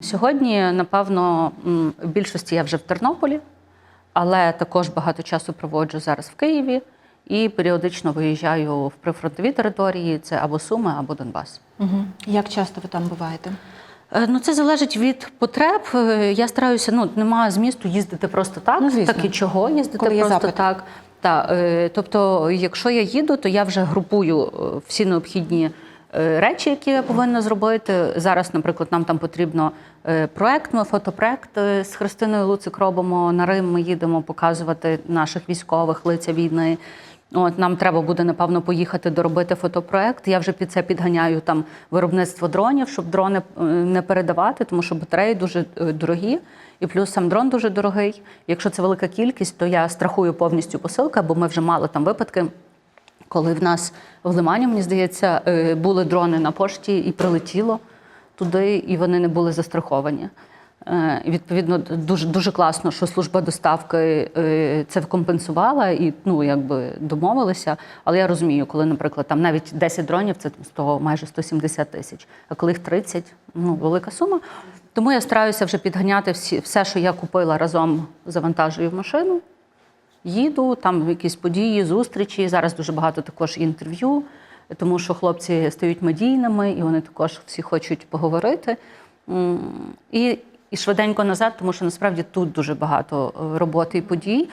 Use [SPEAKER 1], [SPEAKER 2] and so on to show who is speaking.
[SPEAKER 1] Сьогодні, напевно, в більшості я вже в Тернополі, але також багато часу проводжу зараз в Києві і періодично виїжджаю в прифронтові території. Це або Суми, або Донбас.
[SPEAKER 2] Угу. Як часто ви там буваєте?
[SPEAKER 1] Е, Ну, це залежить від потреб. Е, Я стараюся, ну немає змісту їздити просто так,
[SPEAKER 2] Ну,
[SPEAKER 1] так і чого їздити
[SPEAKER 2] Коли
[SPEAKER 1] просто
[SPEAKER 2] запит.
[SPEAKER 1] так. Та, е, тобто, якщо я їду, то я вже групую всі необхідні речі, які я повинна зробити. Зараз, наприклад, нам там потрібно е, проект, ми фотопроект е, з Христиною Луцик робимо на Рим. Ми їдемо показувати наших військових лиця війни. От нам треба буде напевно поїхати доробити фотопроект. Я вже під це підганяю там виробництво дронів, щоб дрони е, не передавати, тому що батареї дуже е, дорогі, і плюс сам дрон дуже дорогий. Якщо це велика кількість, то я страхую повністю посилка, бо ми вже мали там випадки. Коли в нас в Лимані, мені здається, е, були дрони на пошті і прилетіло туди, і вони не були застраховані. Е, відповідно дуже дуже класно, що служба доставки е, це компенсувала і ну якби домовилися. Але я розумію, коли, наприклад, там навіть 10 дронів це з того майже 170 тисяч, а коли їх 30, ну велика сума. Тому я стараюся вже підганяти всі, все, що я купила разом, завантажую в машину. Їду, там якісь події, зустрічі. Зараз дуже багато також інтерв'ю, тому що хлопці стають медійними і вони також всі хочуть поговорити. І, і швиденько назад, тому що насправді тут дуже багато е, роботи і подій.